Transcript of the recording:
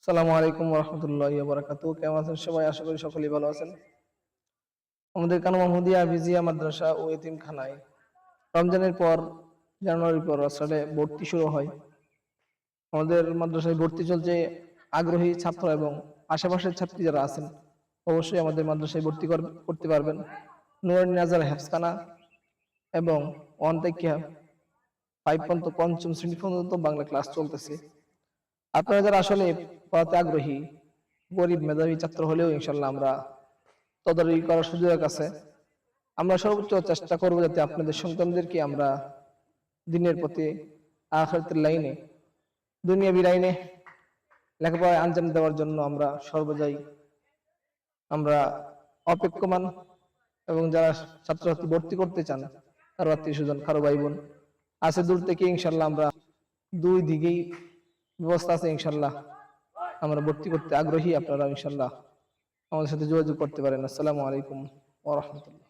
সালামু আলাইকুম রহমতুল্লাহ বারাকাতু কেমন আছেন সবাই? আশা করি সকলেই ভালো আছেন। আমাদের কানো মাহমুদিয়া ভিজিয়া মাদ্রাসা ও এতিমখানায় রমজানের পর, জানুয়ারির পর আসলে ভর্তি শুরু হয়। আমাদের মাদ্রাসায় ভর্তি চলছে আগ্রহী ছাত্র এবং আশেপাশের ছাত্রী যারা আছেন, অবশ্যই আমাদের মাদ্রাসায় ভর্তি কর- করতে পারবেন। নুরানি নাজার হেফসখানা এবং ওয়ান থেকে ফাইভ পর্যন্ত পঞ্চম শ্রেণি পর্যন্ত বাংলা ক্লাস চলতেছে। আপনারা যারা আসলে পড়াতে আগ্রহী, গরিব মেধাবী ছাত্র হলেও ইনশাল্লাহ আমরা তদারকি করার সুযোগ আছে। আমরা সর্বোচ্চ চেষ্টা করব যাতে আপনাদের সন্তানদেরকে আমরা দিনের প্রতি আখরাতের লাইনে, দুনিয়াবি লাইনে লেখাপড়ায় আঞ্জাম দেওয়ার জন্য আমরা সর্বদাই আমরা অপেক্ষমান এবং যারা ছাত্রছাত্রী ভর্তি করতে চান কারও আত্মীয় স্বজন, কারও ভাই বোন আছে দূর থেকে ইনশাল্লাহ আমরা দুই দিকেই ব্যবস্থা আছে ইনশাল্লাহ আমরা ভর্তি করতে আগ্রহী আপনারা ইনশাল্লাহ আমাদের সাথে যোগাযোগ করতে পারেন। আসসালামু আলাইকুম ওরহমতুল্লাহ রাহমাতুল্লাহ।